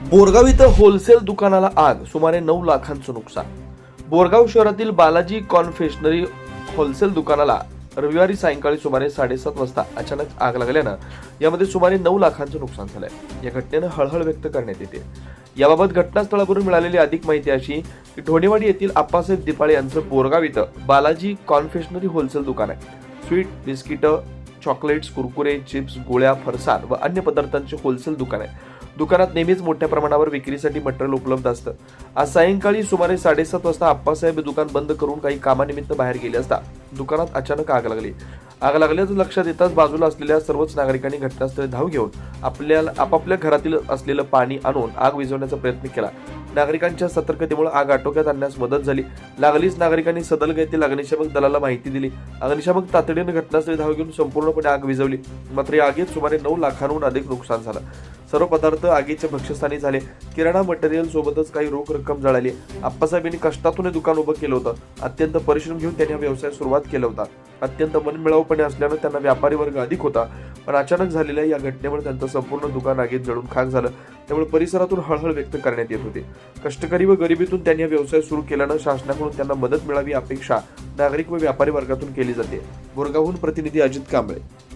बोरगाव इथं होलसेल दुकानाला आग सुमारे नऊ लाखांचं नुकसान. बोरगाव शहरातील बालाजी कॉन्फेशनरी होलसेल दुकानाला रविवारी सायंकाळी सुमारे साडेसात वाजता अचानक आग लागल्यानं यामध्ये सुमारे नऊ लाखांचं नुकसान झालंय. या घटनेनं हळहळ व्यक्त करण्यात येते. याबाबत घटनास्थळावरून मिळालेली अधिक माहिती अशी की ढोणेवाडी येथील आप्पासाहेब दिपाळे यांचं बोरगाव इथं बालाजी कॉन्फेशनरी होलसेल दुकान आहे. स्वीट बिस्किटं चॉकलेट्स कुरकुरे चिप्स गोळ्या फरसाण व अन्य पदार्थांचे होलसेल दुकान आहे. दुकानात नेहमीच मोठ्या प्रमाणावर विक्रीसाठी मटेरियल उपलब्ध असतं. आज सायंकाळी सुमारे साडेसात वाजता आप्पासाहेब दुकान बंद करून काही कामानिमित्त बाहेर गेले असता दुकानात अचानक आग लागली. आग लागल्याचं लक्षात येताच बाजूला असलेल्या सर्वच नागरिकांनी घटनास्थळी धाव घेऊन आपल्याला आपापल्या घरातील असलेलं पाणी आणून आग विझवण्याचा प्रयत्न केला. नागरिकांच्या सतर्कतेमुळे आग आटोक्यात आणण्यास मदत झाली. लागलीच नागरिकांनी सदलगा येथील अग्निशामक दलाला माहिती दिली. अग्निशामक तातडीने घटनास्थळी धाव घेऊन संपूर्णपणे आग विझवली. मात्र या आगीत सुमारे नऊ लाखांहून अधिक नुकसान झालं. सर्व पदार्थ आगीच्या भक्ष्यस्थानी झाले. किराणा मटेरियल सोबतच काही रोख रक्कम जळाली. आप्पासाहेबांनी कष्टातून हे दुकान उभं केलं होतं. अत्यंत परिश्रम घेऊन त्यांनी हा व्यवसाय सुरुवात केला होता. अत्यंत मनमिळावपणे असल्यानं त्यांना व्यापारी वर्ग अधिक होता. पण अचानक झालेल्या या घटनेमुळे त्यांचं संपूर्ण दुकान आगीत जळून खाक झालं. त्यामुळे परिसरातून हळहळ व्यक्त करण्यात येत होती. कष्टकरी व गरिबीतून त्यांनी हा व्यवसाय सुरू केल्यानं शासनाकडून त्यांना मदत मिळावी अपेक्षा नागरिक व व्यापारी वर्गातून केली जाते. बोरगावहून प्रतिनिधी अजित कांबळे.